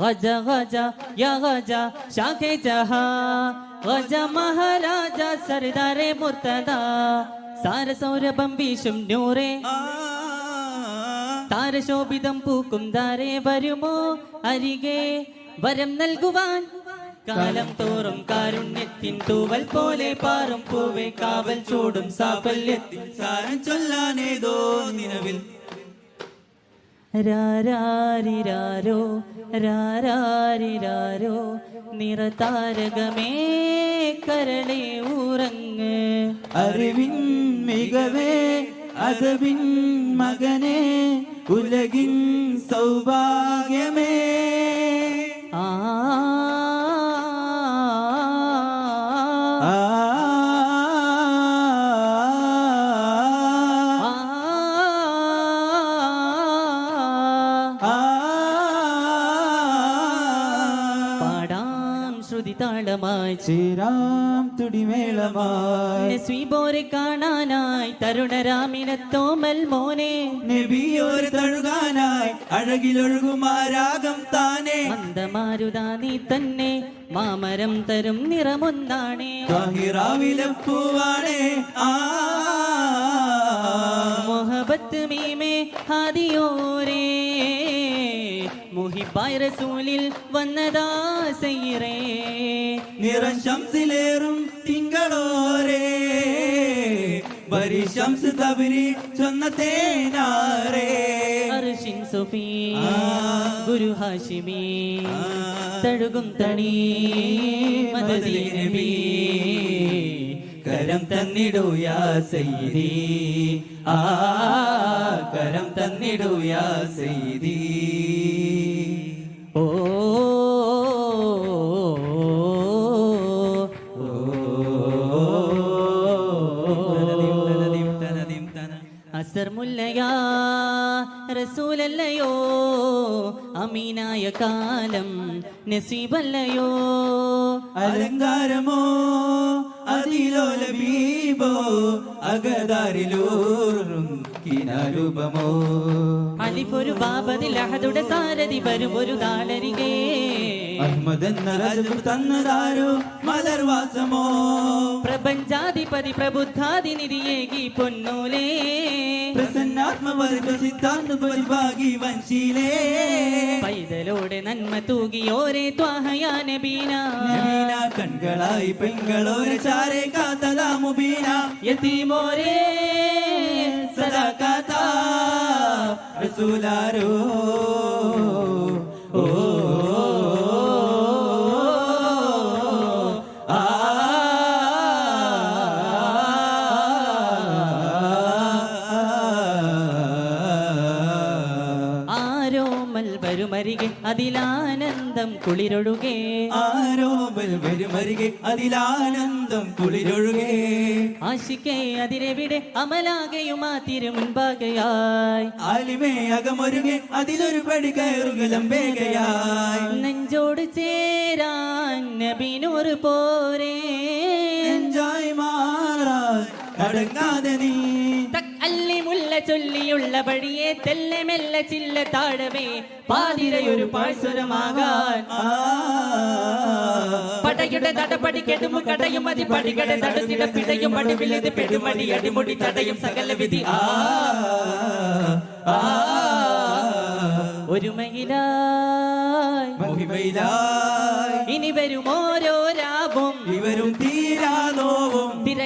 गजा गजा या गजा शाखे जहा गजा महाराजा सरदारे मुर्तदा സാര സൗരഭം വീശും നൂറേ താരശോഭിതം പൂക്കും താരേ വരുമോ അരികെ വരം നൽകുവാൻ. കാലം തോറും കാരുണ്യത്തിൻ തൂവൽ പോലെ പാറും. പൂവെ കാവൽ ചൂടും സാഫല്യത്തിൻ സാരം ചൊല്ലാനേതോ നിലവിൽ. രാരാരിരാരോ രാരാരിരാരോ നിറതാരകമേ കരളെ ഉറങ്ങ് അറിവിൻ മികവേ അതവിൻ മകനെ ഉലകിൻ സൗഭാഗ്യമേ. താളമായി ശ്രീരാം തുടിമേളമായി നസ്വീബോരെ കാണാനായി തരുണരാമിനത്തോമൽ മോനെ. നബിയോര് തഴുകാനായി അഴകിലൊഴുകുമാരാഗം താനേ. മന്ദമാരുതാ നീ തന്നെ മാമരം തരും നിറമൊന്നാണേ. പൂവാണേ. ആ. മൊഹബത്ത് മീമേ ഹാദിയോരേ. മുഹിബായ് റസൂലിൽ വന്നതാ സയ്യിറേ നിറം ശംസിലേറും തിങ്കളോരേ. ശംസ് തബരി ചൊന്നതേനാരേ അർഷിൻ സുഫി ഗുരു ഹാഷിമി. തഴുകും തണി മദദീ നബി. കരം തന്നിടൂ യാ സയ്യിദി. ആ കരം തന്നിടൂ യാ സയ്യിദി. ഓ അസർ മുല്ലയാ റസൂലല്ലയോ? അമീനായ കാലം നസീബല്ലയോ? അലങ്കാരമോ? അതിലോല ബീബോ അകതാരിലൂറും കിനാരൂപമോ. അലിഫൊരു ബാബതിൽ അഹദുടെ സാരഥി വരും ഒരു താളരികേ അഹ്മദ് എന്ന രാജു തന്നതാരോ മലർവാസമോ? പ്രപഞ്ചാധിപതി പ്രബുദ്ധാതി നിധിയേകി പൊന്നൂലേ. പ്രസന്നാത്മവർഗ സിദ്ധാന്ത പരിഭാഗി വൻശീലേ. പൈതലോടെ നന്മ തൂകിയോരെ ത്വാഹയാ നബീന. നവീന കൺകളായി പെൺകളോരെ ചാരെ കാത്തതാ മുബീന. യതീമോരേ സദാ കാത്താ. റസൂലാരോ ഓ വരുമരികെ അതിലാനന്ദം കുളിരൊഴുകേ. ആരോമൽ വരുമരികെ? അതിലാനന്ദം കുളിരൊഴുകേ. ആശിക്കേ അതിരെവിടെ? അമലാകയുമാ തിരുമുൻപാകയായി. ആലിമേ അകമൊരുകെ? അതിലൊരു പടി കയറുകലം വേഗയായി. നെഞ്ചോട് ചേരാൻ നബിനൊരു പോരേ. നെഞ്ചായി മാറാൻ അടങ്ങാതെ നീ. അല്ലി മുല്ല ചൊല്ലിയുള്ള വഴിയെ തെല്ലെ മെല്ലെ ചില്ല താഴവേ പാതിരയൊരു പാഴ്സുരമാകാൻ പടയുടെ തടപടി കെടുമു കടയും മതി പടികടെ തടത്തിട പിടയും പടിവിലത് പെടുമടി അടിമുടി തടയും സകല വിധി. ആ. ഒരുമയിലായി. ഇനി വരും ഓരോ രാവും ഇവരും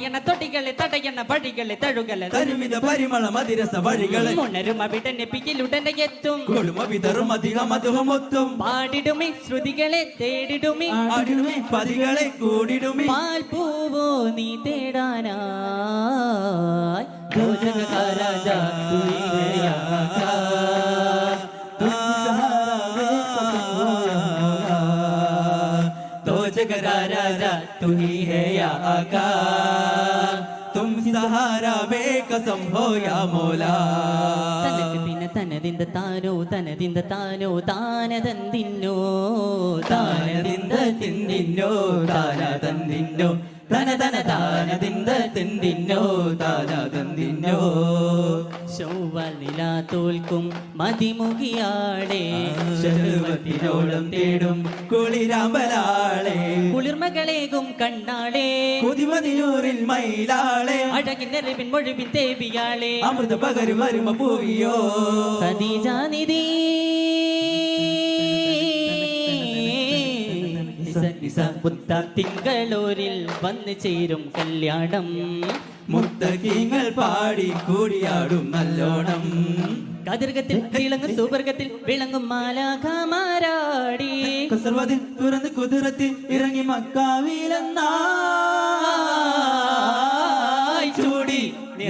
തിരയണ തൊടികളെ തടയണ വഴികളെ തഴുകളെ തരുമിത പരിമള മതിരസ വഴികളെ ഉണരും അവിടെ നെപ്പിയിലുടനെ എത്തും. കൊളുമ വിതറും അധികം അതുമൊത്തും പാടിടുമി ശ്രുതികളെ തേടിടുമി. ആടിടുമേ പതികളെ കൂടിടുമി. പാൽ പൂവോ നീ തേടാനായി. ഭോജനകാരാജ തുയികയാകാ. तो जगरा राजा तू ही है या आका तुम सहारा बेकसम हो या मौला തനക്ക് തിന തനതിന്ത താനോ തനതിന്ത താനോ താനതന്തിന്നോ താനതിന്ത തിന്നിന്നോ താന തന്നിന്നോ തന തന താന തിന്ത തിന്നിന്നോ താന തന്നിന്നോ ചൊവ്വൽ തോൽക്കും മതിമുകിയാടേ ശരവത്തിനോളം തേടും കുളിരാമ്പലാളെ. കുളിർമകളേകും കണ്ണാളേ. കുതിമതിയൂരിൽ മയിലാളെ. അഴകിനറിവിൻ മൊഴിവിൻ തേവിയാളെ അമൃത പകരും വരുമ പൂവിയോ. ഖദീജാനിധി മുത്ത തിങ്കളൂരിൽ വന്നു ചേരും കല്യാണം. മുത്തകീങ്ങൾ പാടി കൂടിയാടും നല്ലോണം. കതിർഗത്തിൽ വിളങ്ങും സൂപർഗത്തിൽ വിളങ്ങും മാലാഖമാരാടി. കസർവതിൽ തുറന്ന് കുതിരത്തിൽ ഇറങ്ങി മക്കാവിലെന്നായി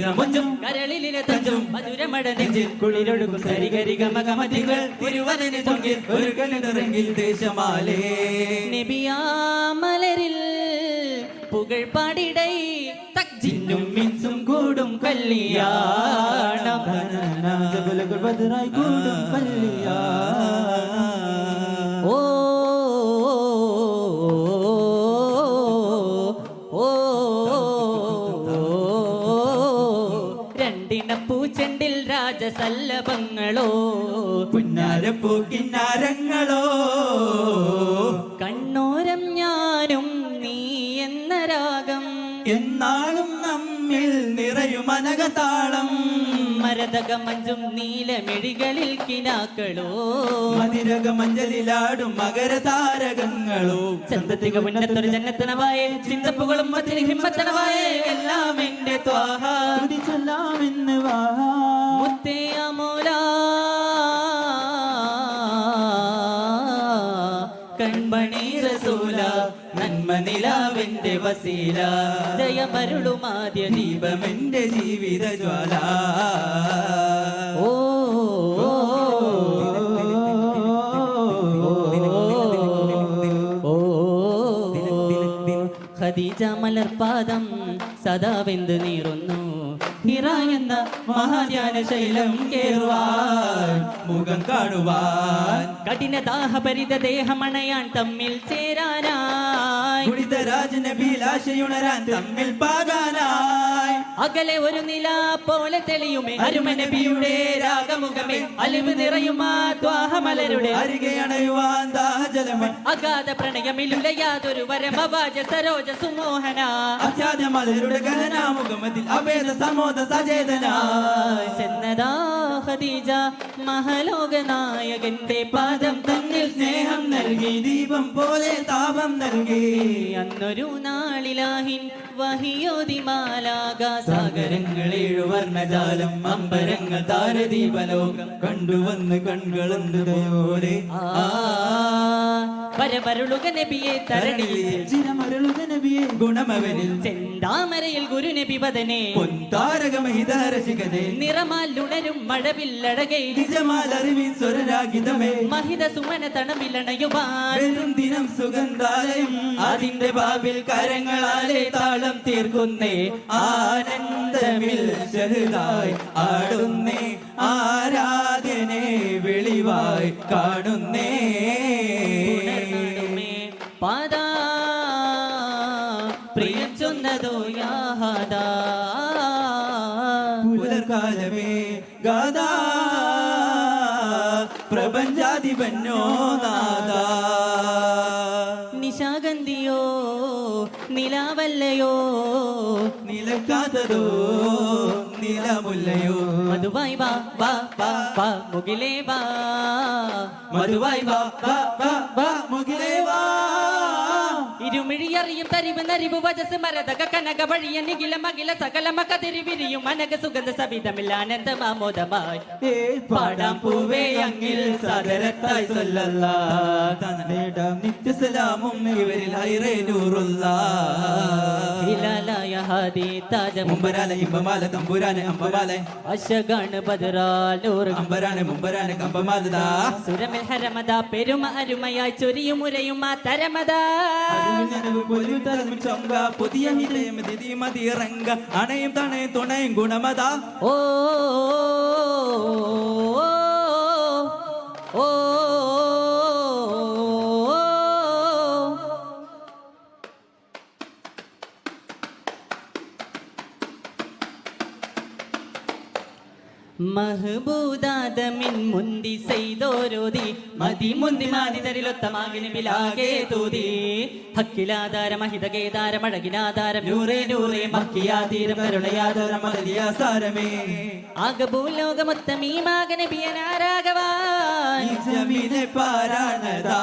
ചൂടി നിറമൊഞ്ചും കരളിലെ തഞ്ചും മധുരമട നെഞ്ചിൽ കുളിരൊഴുകും സരിഗരി ഗമ ഗമതികൾ തിരുവനന് ചൊങ്കിൽ ഒരു കണ്ണിറങ്ങിൽ ദേശമാലേ നബിയാമലരിൽ പുകഴ് പാടിടൈ തക്ജിന്നും മിൻസും കൂടും കല്യാണം കൂടും കല്യാ ഓ ഓ രാജസല്ലഭങ്ങളോ പുന്നാരപ്പൂ കിന്നാരങ്ങളോ? കണ്ണോരം ഞാനും നീ എന്ന രാഗം. എന്നാളും നമ്മിൽ നിറയും അനകതാളം. മരതക മഞ്ചും നീലമിഴികളിൽ കിനാക്കളോ? മതിരക മഞ്ചലിലാടും മകരതാരകങ്ങളോ? ചന്തത്തിക പുന്നത്തൊരു ജന്നത്തനവായ ചിന്തപ്പുകളും മതിരി ഹിമ്മത്തനവായ എല്ലാം എന്റെ ത്വാഹ. ചൊല്ലാമെന്ന് വാ. മുത്തേ കൺമണി റസൂല നന്മ നിലാവിന്റെ വസീല. ജയമരുളുമാദ്യ ദീപം ദീപമെന്റെ ജീവിത ജ്വാല ഓ. ഖദീജ മലർപാദം സദാ വെന്ത് നീറുന്നു. ഹിറ എന്ന മഹാധ്യാന ശൈലം കേറുവാൻ മുഖം കാണുവാൻ. കഠിന ദാഹപരിത ദേഹമണയാൻ തമ്മിൽ ചേരാനായി. ഗുണിതരാജനഭിലാഷയുണരാൻ തമ്മിൽ പാകാനായി. അകലെ ഒരു നില പോലെ തെളിയുമേ. അരുമനബിയുടെ രാഗമുഖമേ. അലിവ് നിറയുമാ ദ്വാഹമലരുടെ അരികെ അണയുവാൻ ദാഹജലമേ. അഗാധ പ്രണയമില്ല യാതൊരു വരമവാജ സരോജ സുമോഹന. അത്യാദ്യ മലരുടെ ഗഹനാമുഖമതിൽ അഭേദ സമോദ സചേതന. ചെന്നതാ ഖദീജ മഹലോക നായകന്റെ പാദം തന്നിൽ സ്നേഹം നൽകി ദീപം പോലെ താപം നൽകി. അന്നൊരു നാളിലാഹിൻ വഹിയോതിമാലാക സാഗരങ്ങൾ ഏഴുവർണജാലം അമ്പരങ്ങൾ താരദീപലോകം കണ്ടുവന്ന് കൺകളെന്തുപോലെ ആ. പരമരുളുക നബിയെ തരണിയിൽ ഗുണമവനിൽ. ചെന്താമരയിൽ ഗുരുനബി പതനെ പൊന്താരകമഹിതാരശികതേ നിറമാലുണരും മഴവില്ലടകൈ നിജമാലറിവിൻ സ്വരരാഗിതമേ. മഹിത സുമന തണവിലണയുവാൻ വെറും ദിനം സുഗന്ധാലയം. അതിന്റെ ബാബിൽ കരങ്ങളാലെ താളം തീർക്കുന്നേ. ആനന്ദമിൽ ചെറുതായി ആടുന്നേ. ആരാധനെ വെളിവായി കാണുന്നേ. പാദാ പ്രിയം ചൊന്നതോ യാഹദാ പുലർകാലമേ ഗാദാ നിലാവല്ലയോ നിലക്കാത്തതോ നിലമുല്ലയോ മധുവായി വാ വാ വാ വാ മുകിലേ വാ മധുവായി വാ വാ വാ വാ മുകിലേ വാ ഇരുമിഴിയറിയും തരിവ് നരിവ് വജസ് മരതക കനക വഴിയ നികില മകില സകല മകതിരി വിരിയും അനക സുഗന്ധ സവിതമില്ല ആനന്ദമാമോദമായി പാടാം പൂവേ അങ്ങിൽ സദരത്തായി സൊല്ലല്ല. നേടാം നിത്യസലാമും ഇവരിൽ ഹൈറേ നൂറുള്ള. ഹിലാലായ ഹാദി താജ മുമ്പരാല ഇമ്പമാല തമ്പുരാന് അമ്പമാല. അശഗാണ് ബദറാലൂർ അമ്പരാന് മുമ്പരാന് കമ്പമാലതാ. സുരമിൽ ഹരമത പെരുമ അരുമയായി ചൊരിയും ഉരയും നനവ് പൊലിവിട്ടതും ചൊങ്ക പുതിയ ഹൃദയം ദിതിമതി ഇറങ്ക അണയും തണയും തുണയും ഗുണമത ഓ ഓ മഹബൂദാദമിൻ മുന്തി ചെയ്തോരോതി മതി മുന്തി മാതിതരിലൊത്തമാകിന് ബിലാകെ തൂതി. ഹക്കിലാധാര മഹിത കേദാര മഴകിനാധാരം നൂറേ നൂറേ മക്കിയാതീരം കരുണയാധാരം സാരമേ. ആകഭൂലോകമൊത്തമീ മകന് ഈ ജമീനെ പാരാണതാ.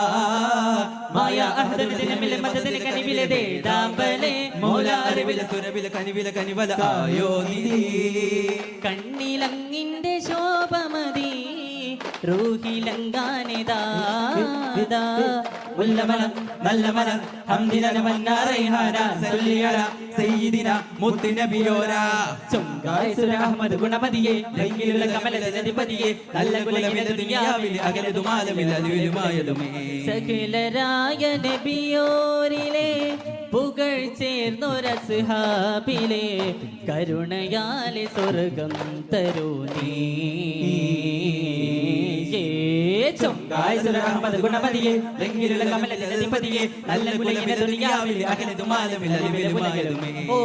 മായ അഹദദിന മില മദദിന കനിവിലെ ദേദാമ്പലെ മൗല അറിവില സുരവില കനിവില കനിവല ആയോ നിധി കണ്ണിലങ്ങിന്റെ ശോഭമതി. റൂഹിലങ്കാനിതാ മുല്ലമല നല്ല മല മന്നാറൈഹാന സല്ലിയല സയ്യിദിന മുത്തുനബിയോര. ചുങ്കായ സുരഹമ്മദ് ഗുണമതിയെ ലങ്കിലുള്ള കമലധിപതിയെ നല്ല കുലവിലെ ദുനിയാവിൽ അകലതുമാലമില്ല അതിലുമായതുമേ സകലരായ നബിയോരിലെ പുകൾ ചേർന്നൊരസ്ഹാബിലെ കരുണയാലെ സ്വർഗം തരൂ നീ. ചൊങ്കായ സുരഹമ്മദ് ഗുണമതിയെ ലങ്കിലുള്ള കമലധിപതിയെ നല്ല കുലവിലെ ദുനിയാവിൽ അകലതുമാലമില്ല അതിലുമായതുമേ ഓ